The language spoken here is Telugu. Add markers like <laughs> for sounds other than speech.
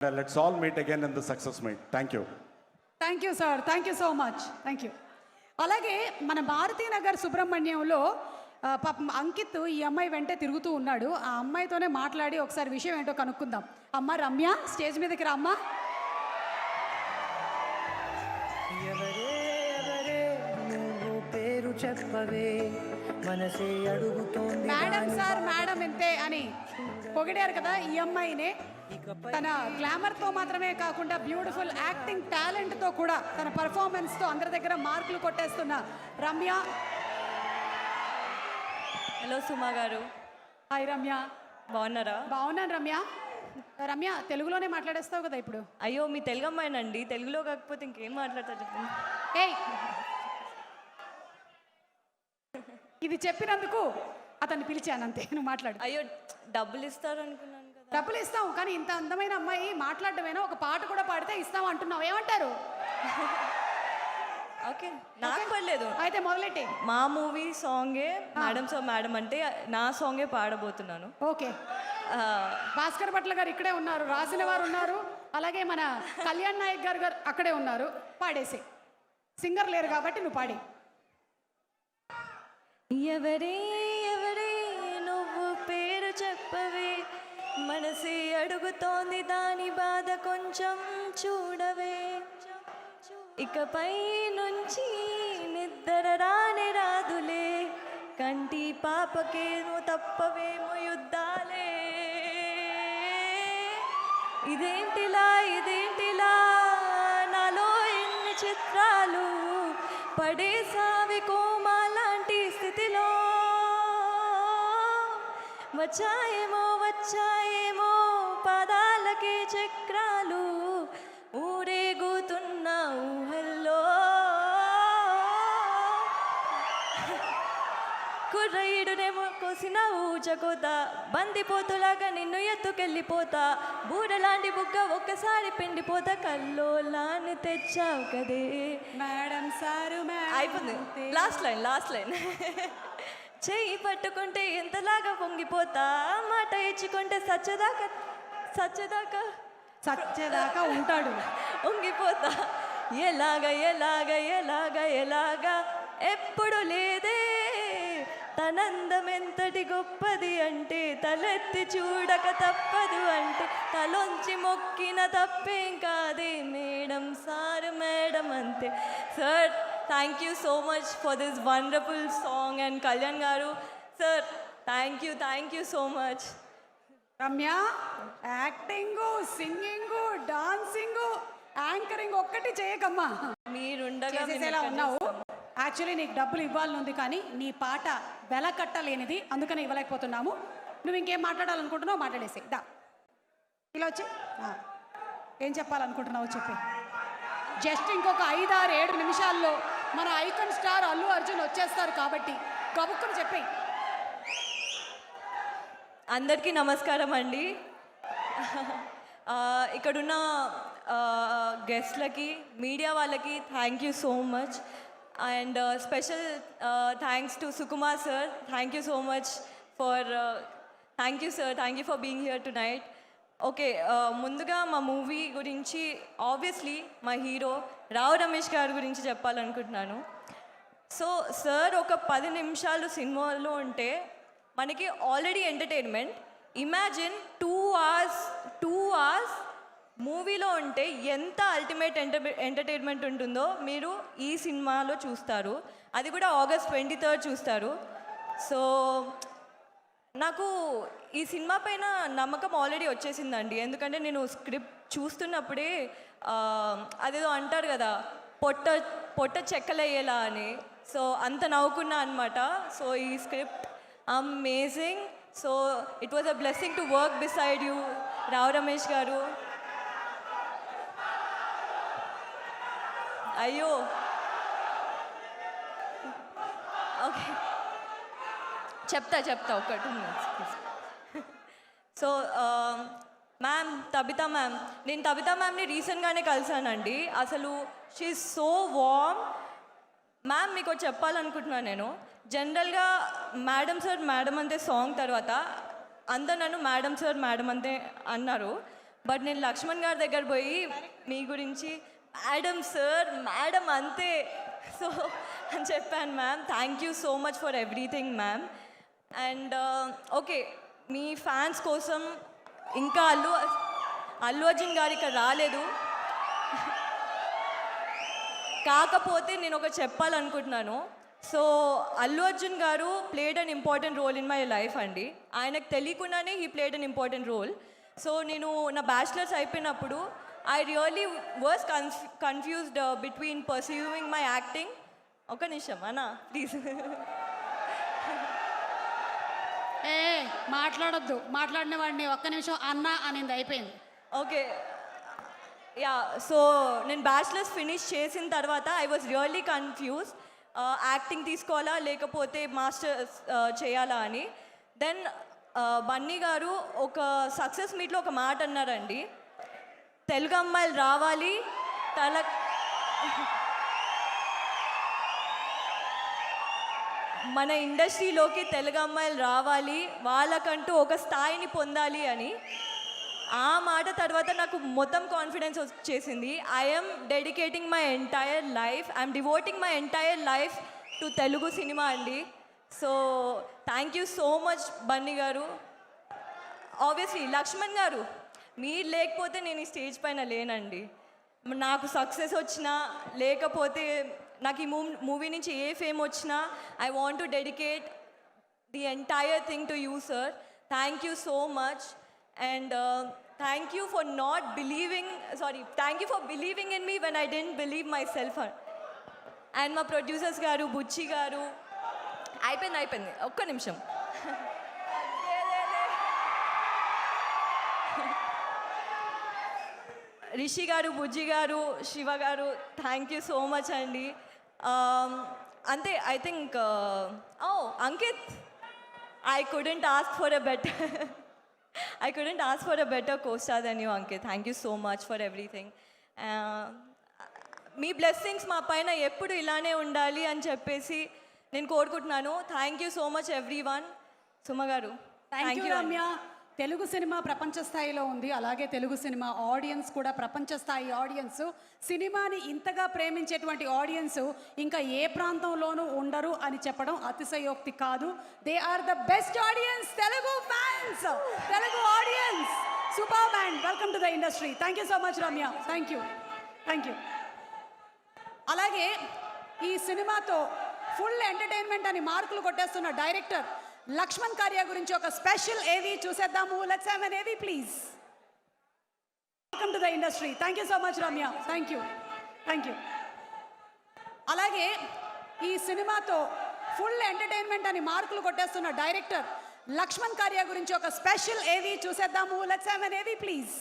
Let's all meet again in the success meet. Thank you. Thank you sir thank you so much thank you అలాగే మన భారతీనగర్ సుబ్రహ్మణ్యంలో ఆ, పాపం అంకిత్ ఈ అమ్మాయి వెంటే తిరుగుతూ ఉన్నాడు. ఆ అమ్మాయితోనే మాట్లాడి ఒకసారి విషయం ఏంటో కనుక్కుందాం. అమ్మ రమ్య స్టేజ్ మీదకి రా అమ్మా ఎవరే? చెప్పవే మనసే అడుగుతోంది మేడం సార్ మేడం ఇంతే అని పొగిడారు కదా ఈ అమ్మాయినే. తన గ్లామర్తో మాత్రమే కాకుండా బ్యూటిఫుల్ యాక్టింగ్ టాలెంట్తో కూడా తన పర్ఫార్మెన్స్తో అందరి దగ్గర మార్కులు కొట్టేస్తున్న రమ్య. హలో సుమా గారు. హాయ్ రమ్య. బాగున్నారా? బాగున్నాను రమ్య. రమ్య తెలుగులోనే మాట్లాడేస్తావు కదా ఇప్పుడు. అయ్యో మీ తెలుగు అమ్మాయినండి తెలుగులో కాకపోతే ఇంకేం మాట్లాడతా చెప్పండి. ఏయ్ ఇది చెప్పినందుకు అతన్ని పిలిచాను అంతే నువ్వు మాట్లాడు. అయ్యో డబ్బులు ఇస్తారు అనుకున్నాను డబ్బులు ఇస్తాం కానీ ఇంత అందమైన అమ్మాయి మాట్లాడమేనా ఒక పాట కూడా పాడితే ఇస్తాం అంటున్నావు. ఏమంటారు? ఓకే నాకు పర్లేదు అయితే మొదలెట్టే. మా మూవీ సాంగే మేడం సో మేడం అంటే నా సాంగే పాడబోతున్నాను. ఓకే. భాస్కర్ భట్ల గారు ఇక్కడే ఉన్నారు రాసిన వారు ఉన్నారు అలాగే మన కళ్యాణ్ నాయక్ గారు గారు అక్కడే ఉన్నారు. పాడేసి. సింగర్ లేరు కాబట్టి నువ్వు పాడి. ఎవరే ఎవరే నువ్వు పేరు చెప్పవే? మనసే అడుగుతోంది దాని బాధ కొంచెం చూడవే. ఇకపై నుంచి నిద్ర రాని రాదులే. కంటి పాపకేను తప్పవేమో యుద్ధాలే. ఇదేంటిలా ఇదేంటిలా? నాలో ఎన్ని చిత్రాలు? పడేసావి కోమా లాంటి స్థితిలో. వచ్చాయేమో వచ్చాయేమో పాదాలకి చక్రాలు ఊరేగుతున్న ఊహల్లో. కుర్రయుడునేమో కోసిన ఊచకోత బందిపోతులాగా నిన్ను ఎత్తుకెళ్ళిపోతా బూడలాంటి బుగ్గ ఒక్కసారి పిండిపోతా కల్లోలాన్ని తెచ్చావు కదే. మేడం అయిపోయింది. లాస్ట్ లైన్ లాస్ట్ లైన్ చెయ్యి పట్టుకుంటే ఎంతలాగా పొంగిపోతా? మాట ఇచ్చుకుంటే సచ్చదాకా సచ్చదాకా సచ్చేదాకా ఉంటాడు. <laughs> ఉంగిపోతా ఎలాగ ఎలాగ ఎలాగ ఎలాగ? ఎప్పుడు లేదే. తనందం ఎంతటి గొప్పది అంటే తలెత్తి చూడక తప్పదు అంటే తలొంచి మొక్కిన తప్పేం కాదే. మేడం సార్ మేడం అంతే. Sir thank you so much for this wonderful song and Kalyan garu sir thank you thank you so much Ramya acting singing dancing anchoring ఒక్కటి చేయకమ్మా. మీరుండగా ఎక్కడ ఉన్నావు. యాక్చువల్లీ నీకు డబ్బులు ఇవ్వాలని ఉంది కానీ నీ పాట వెల కట్టలేనిది అందుకని ఇవ్వలేకపోతున్నాము. నువ్వు ఇంకేం మాట్లాడాలనుకుంటున్నావు మాట్లాడేసి దా. ఇలా వచ్చి. ఏం చెప్పాలనుకుంటున్నావు చెప్పి. జస్ట్ ఇంకొక ఐదు ఆరు ఏడు నిమిషాల్లో మన ఐకన్ స్టార్ అల్లు అర్జున్ వచ్చేస్తారు కాబట్టి గబుక్కుని చెప్పి. అందరికీ నమస్కారం అండి. ఇక్కడున్న గెస్ట్లకి మీడియా వాళ్ళకి thank you so much and special thanks to Sukumar sir thank you so much for thank you sir thank you for being here tonight okay ముందుగా మా మూవీ గురించి ఆబ్వియస్లీ మా హీరో రావు రమేష్ గారి గురించి చెప్పాలనుకుంటున్నాను. సో సార్ ఒక పది నిమిషాలు సినిమాలో ఉంటే మనకి already entertainment imagine two hours two hours మూవీలో ఉంటే ఎంత అల్టిమేట్ ఎంటర్ ఎంటర్టైన్మెంట్ ఉంటుందో మీరు ఈ సినిమాలో చూస్తారు. అది కూడా ఆగస్ట్ ట్వంటీ థర్డ్ చూస్తారు. సో నాకు ఈ సినిమా పైన నమ్మకం ఆల్రెడీ వచ్చేసిందండి. ఎందుకంటే నేను స్క్రిప్ట్ చూస్తున్నప్పుడే అదేదో అంటారు కదా పొట్ట పొట్ట చెక్కలయ్యేలా అని. సో అంత నవ్వుకున్నా అనమాట సో ఈ script amazing so it was a blessing to work beside you Rao Ramesh garu. అయ్యో. ఓకే చెప్తా చెప్తా ఒక two minutes so ma'am Tabitha ma'am నేను తబితా మ్యామ్ని రీసెంట్గానే కలిసానండి. అసలు షీ సో వామ్ మ్యామ్ మీకు చెప్పాలనుకుంటున్నాను నేను. జనరల్గా మేడం సార్ మేడం అంతే సాంగ్ తర్వాత అందరు నన్ను మేడం సార్ మేడం అంతే అన్నారు. బట్ నేను లక్ష్మణ్ గారి దగ్గర పోయి మీ గురించి మేడం సార్ మేడం అంతే. సో అని చెప్పాను ma'am thank you so much for everything ma'am and uh, okay me fans కోసం ఇంకా అల్లు అల్లు అర్జున్ గారు ఇక్కడ రాలేదు. కాకపోతే నేను ఒక చెప్పాలనుకుంటున్నాను. So Allu Arjun garu played an important role in my life అండి. ఆయనకు తెలియకుండానే he played an important role so నేను నా బ్యాచిలర్స్ అయిపోయినప్పుడు I really was conf confused between perceiving my acting ఒక నిమిషం అనా ప్లీజ్ <laughs> ఏ మాట్లాడొద్దు. మాట్లాడిన వాడిని ఒక్క నిమిషం అన్న అనింది. అయిపోయింది. ఓకే. యా సో నేను బ్యాచిలర్స్ ఫినిష్ చేసిన తర్వాత I was really confuse acting తీసుకోవాలా లేకపోతే మాస్టర్స్ చేయాలా అని. దెన్ బన్నీ గారు ఒక సక్సెస్ మీట్లో ఒక మాట అన్నారండి. తెలుగు అమ్మాయిలు రావాలి తల మన ఇండస్ట్రీలోకి తెలుగు అమ్మాయిలు రావాలి వాళ్ళకంటూ ఒక స్థాయిని పొందాలి అని ఆ మాట తర్వాత నాకు మొత్తం కాన్ఫిడెన్స్ వచ్చేసింది. I'm dedicating my entire life I'm devoting my entire life to Telugu cinema అండి. So thank you so much Bunny garu. Obviously Lakshman గారు మీరు లేకపోతే నేను ఈ స్టేజ్ పైన లేనండి. నాకు సక్సెస్ వచ్చినా లేకపోతే నాకు ఈ మూ మూవీ నుంచి ఏ ఫేమ్ వచ్చినా I want to dedicate the entire thing to you sir. Thank you so much. And uh, thank you for not believing sorry thank you for believing in me when I didn't believe myself and మా ప్రొడ్యూసర్స్ గారు బుచ్చి గారు. అయిపోయింది అయిపోయింది. ఒక్క నిమిషం. రిషి గారు బుజ్జి గారు శివ గారు థ్యాంక్ యూ సో మచ్ అండి. అంతే I think oh Ankit I couldn't ask for a better I couldn't ask for a better costar then you Ankit thank you so much for everything me blessings మా పైన ఎప్పుడు ఇలానే ఉండాలి అని చెప్పేసి నేను కోరుకుంటున్నాను. Thank you so much everyone Suma garu thank you Ramya. Telugu cinema ప్రపంచ స్థాయిలో ఉంది. అలాగే తెలుగు సినిమా ఆడియన్స్ కూడా ప్రపంచ స్థాయి ఆడియన్స్. సినిమాని ఇంతగా ప్రేమించేటువంటి ఆడియన్స్ ఇంకా ఏ ప్రాంతంలోనూ ఉండరు అని చెప్పడం అతిశయోక్తి కాదు. They are the best audience Telugu fans Telugu audience super band welcome to the industry thank you so much Ramya thank you thank you అలాగే ఈ సినిమాతో ఫుల్ ఎంటర్టైన్మెంట్ అని మార్కులు కొట్టేస్తున్న డైరెక్టర్ లక్ష్మణ్ కార్య గురించి ఒక స్పెషల్ ఏవి చూసేద్దాము? Let's have an AV please welcome to the industry thank you so much Ramya thank you thank you అలాగే ఈ సినిమాతో ఫుల్ ఎంటర్టైన్మెంట్ అని మార్కులు కొట్టేస్తున్న డైరెక్టర్ లక్ష్మణ్ కార్య గురించి ఒక స్పెషల్ ఏవి చూసేద్దాము? లెట్స్ హ్యావ్ ఎన్ ఏవి ప్లీజ్